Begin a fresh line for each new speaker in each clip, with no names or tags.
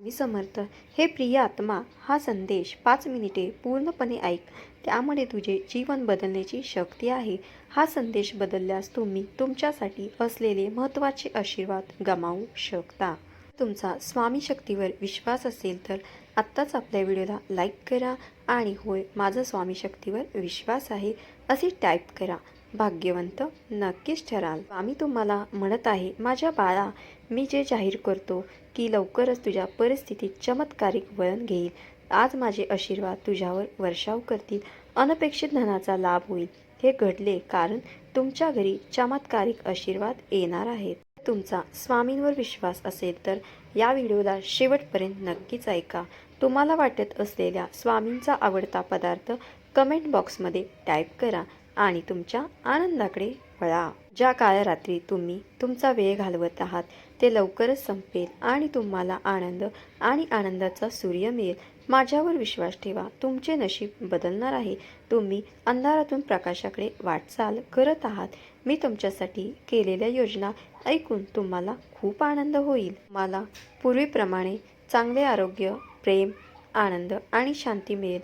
स्वामी समर्थ. हे प्रिय आत्मा हा संदेश पाच मिनिटे पूर्णपणे ऐक. त्यामुळे तुझे जीवन बदलण्याची शक्ती आहे. हा संदेश बदलल्यास तुम्ही तुमच्यासाठी असलेले महत्त्वाचे आशीर्वाद गमावू शकता. तुमचा स्वामी शक्तीवर विश्वास असेल तर आत्ताच आपल्या व्हिडिओला लाईक करा आणि होय माझा स्वामी शक्तीवर विश्वास आहे असे टाईप करा. भाग्यवंत नक्कीच ठराल. आम्ही तुम्हाला म्हणत आहे माझ्या बाळा मी जे जाहीर करतो की लवकरच तुझ्या परिस्थितीत चमत्कारिक वळण घेईल. आज माझे आशीर्वाद तुझ्यावर वर्षाव करतील. अनपेक्षित धनाचा लाभ होईल. हे घडले कारण तुमच्या घरी चमत्कारिक आशीर्वाद येणार आहेत. तुमचा स्वामींवर विश्वास असेल तर या व्हिडिओला शेवटपर्यंत नक्कीच ऐका. तुम्हाला वाटत असलेल्या स्वामींचा आवडता पदार्थ कमेंट बॉक्समध्ये टाईप करा. आणि तुमच्या आनंदाकडे वळा. ज्या काळ्या रात्री तुम्ही तुमचा वेळ घालवत आहात ते लवकरच संपेल आणि तुम्हाला आनंद आणि आनंदाचा सूर्य मिळेल. माझ्यावर विश्वास ठेवा तुमचे नशीब बदलणार आहे. तुम्ही अंधारातून प्रकाशाकडे वाटचाल करत आहात. मी तुमच्यासाठी केलेल्या योजना ऐकून तुम्हाला खूप आनंद होईल. मला पूर्वीप्रमाणे चांगले आरोग्य प्रेम आनंद आणि शांती मिळेल.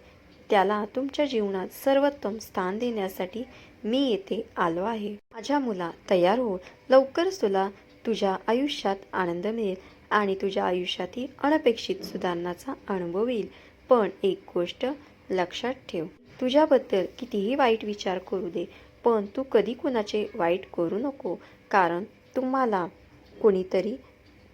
त्याला तुमच्या जीवनात सर्वोत्तम स्थान देण्यासाठी मी येथे आलो आहे. माझ्या मुला तयार हो लवकरच तुला तुझ्या आयुष्यात आनंद मिळेल आणि तुझ्या आयुष्यातील अनपेक्षित सुधारणाचा अनुभव येईल. पण एक गोष्ट लक्षात ठेव. तुझ्याबद्दल कितीही वाईट विचार करू दे पण तू कधी कुणाचे वाईट करू नको. कारण तुम्हाला कोणीतरी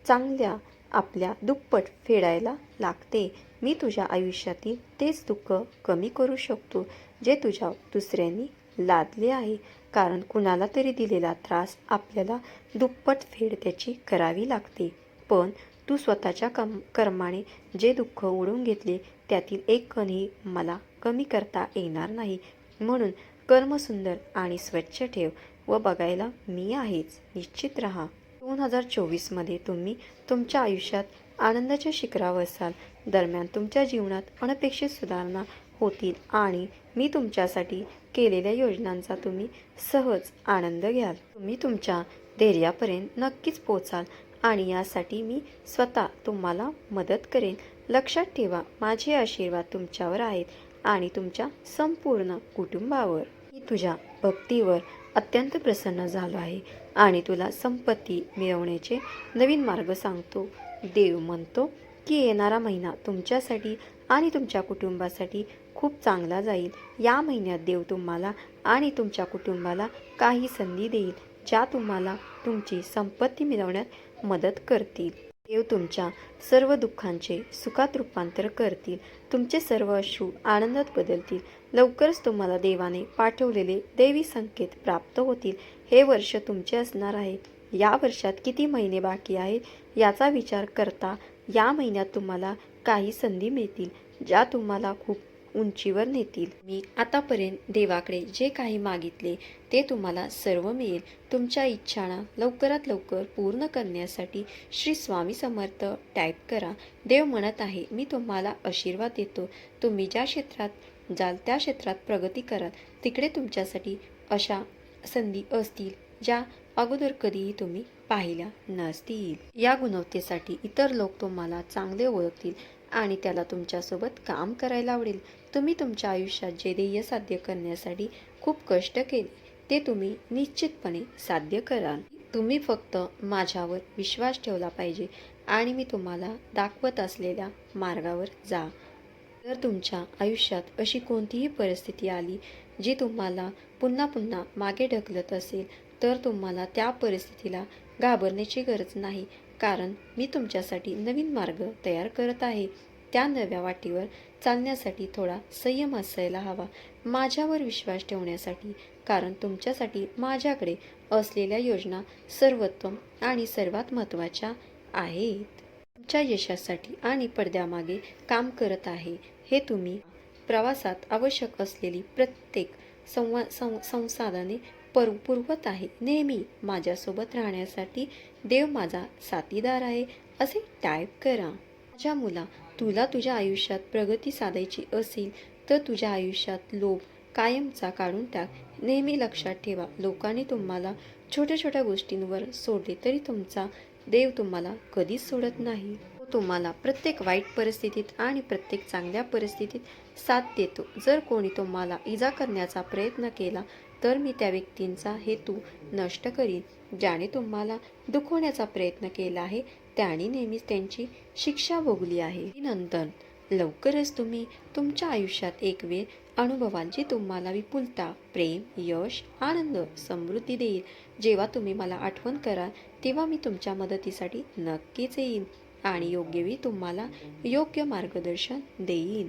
चांगल्या आपल्या दुप्पट फेडायला लागते. मी तुझ्या आयुष्यातील तेच दुःख कमी करू शकतो जे तुझ्या दुसऱ्यांनी लादले आहे. कारण कुणाला तरी दिलेला त्रास आपल्याला दुप्पट फेड त्याची करावी लागते. पण तू स्वतःच्या कम कर्माने जे दुःख ओढून घेतले त्यातील एक कणही मला कमी करता येणार नाही. म्हणून कर्म सुंदर आणि स्वच्छ ठेव व बघायला मी आहेच. निश्चित राहा. दोन हजार चोवीसमध्ये तुम्ही तुमच्या आयुष्यात आनंदाच्या शिखरावर असाल. दरम्यान तुमच्या जीवनात अनपेक्षित सुधारणा होतील आणि मी तुमच्यासाठी केलेल्या योजनांचा तुम्ही सहज आनंद घ्याल. तुम्ही तुमच्या धैर्यापर्यंत नक्कीच पोचाल आणि यासाठी मी स्वतः तुम्हाला मदत करेन. लक्षात ठेवा माझे आशीर्वाद तुमच्यावर आहेत आणि तुमच्या संपूर्ण कुटुंबावर. मी तुझ्या भक्तीवर अत्यंत प्रसन्न झालो आहे आणि तुला संपत्ती मिळवण्याचे नवीन मार्ग सांगतो. देव म्हणतो की येणारा महिना तुमच्यासाठी आणि तुमच्या कुटुंबासाठी खूप चांगला जाईल. या महिन्यात देव तुम्हाला आणि तुमच्या कुटुंबाला काही संधी देईल ज्या तुम्हाला तुमची संपत्ती मिळवण्यात मदत करतील. देव तुमच्या सर्व दुःखांचे सुखात रूपांतर करतील. तुमचे सर्व अश्रू आनंदात बदलतील. लवकरच तुम्हाला देवाने पाठवलेले देवी संकेत प्राप्त होतील. हे वर्ष तुमचे असणार आहे. या वर्षात किती महिने बाकी आहेत? याचा विचार करता या महिन्यात तुम्हाला काही संधी मिळतील ज्या तुम्हाला खूप उंचीवर नेतील. मी आतापर्यंत देवाकडे जे काही मागितले ते तुम्हाला सर्व मिळेल. तुमच्या इच्छांना लवकरात लवकर पूर्ण करण्यासाठी श्री स्वामी समर्थ टाईप करा. देव म्हणत आहे मी तुम्हाला आशीर्वाद देतो. तुम्ही ज्या क्षेत्रात जाल त्या क्षेत्रात प्रगती कराल. तिकडे तुमच्यासाठी अशा संधी असतील ज्या अगोदर कधीही तुम्ही पाहिल्या नसतील. या गुणवत्तेसाठी इतर लोक तुम्हाला चांगले ओळखतील. आणि त्याला तुमच्यासोबत काम करायला आवडेल. तुम्ही तुमच्या आयुष्यात जे ध्येय साध्य करण्यासाठी खूप कष्ट केले ते तुम्ही निश्चितपणे साध्य कराल. तुम्ही फक्त माझ्यावर विश्वास ठेवला पाहिजे आणि मी तुम्हाला दाखवत असलेल्या मार्गावर जा. जर तुमच्या आयुष्यात अशी कोणतीही परिस्थिती आली जी तुम्हाला पुन्हा पुन्हा मागे ढकलत असेल तर तुम्हाला त्या परिस्थितीला घाबरण्याची गरज नाही. कारण मी तुमच्यासाठी नवीन मार्ग तयार करत आहे. त्या नव्या वाटीवर चालण्यासाठी थोडा संयम असायला हवा. माझ्यावर विश्वास ठेवण्यासाठी कारण तुमच्यासाठी माझ्याकडे असलेल्या योजना सर्वोत्तम आणि सर्वात महत्त्वाच्या आहेत. तुमच्या यशासाठी आणि पडद्यामागे काम करत आहे. हे तुम्ही प्रवासात आवश्यक असलेली प्रत्येक संवा सं संसाधने पर पुरवत आहे. नेहमी माझ्यासोबत राहण्यासाठी देव माझा साथीदार आहे असे टाईप करा. माझ्या मुला तुला तुझ्या आयुष्यात प्रगती साधायची असेल तर तुझ्या आयुष्यात लोभ कायमचा काढून टाक. नेहमी लक्षात ठेवा लोकांनी तुम्हाला छोट्या छोट्या गोष्टींवर सोडले तरी तुमचा देव तुम्हाला कधीच सोडत नाही. तो तुम्हाला प्रत्येक वाईट परिस्थितीत आणि प्रत्येक चांगल्या परिस्थितीत साथ देतो. जर कोणी तुम्हाला इजा करण्याचा प्रयत्न केला तर मी त्या व्यक्तींचा हेतू नष्ट करीन ज्याने तुम्हाला दुखवण्याचा प्रयत्न केला आहे त्याने नेहमीच त्यांची शिक्षा भोगली आहे. नंतर लवकरच तुम्ही तुमच्या आयुष्यात एक वेळ अनुभवाल जी तुम्हाला विपुलता प्रेम यश आनंद समृद्धी देईल. जेव्हा तुम्ही मला आठवण कराल तेव्हा मी तुमच्या मदतीसाठी नक्कीच येईन आणि योग्य वेळी तुम्हाला योग्य मार्गदर्शन देईन.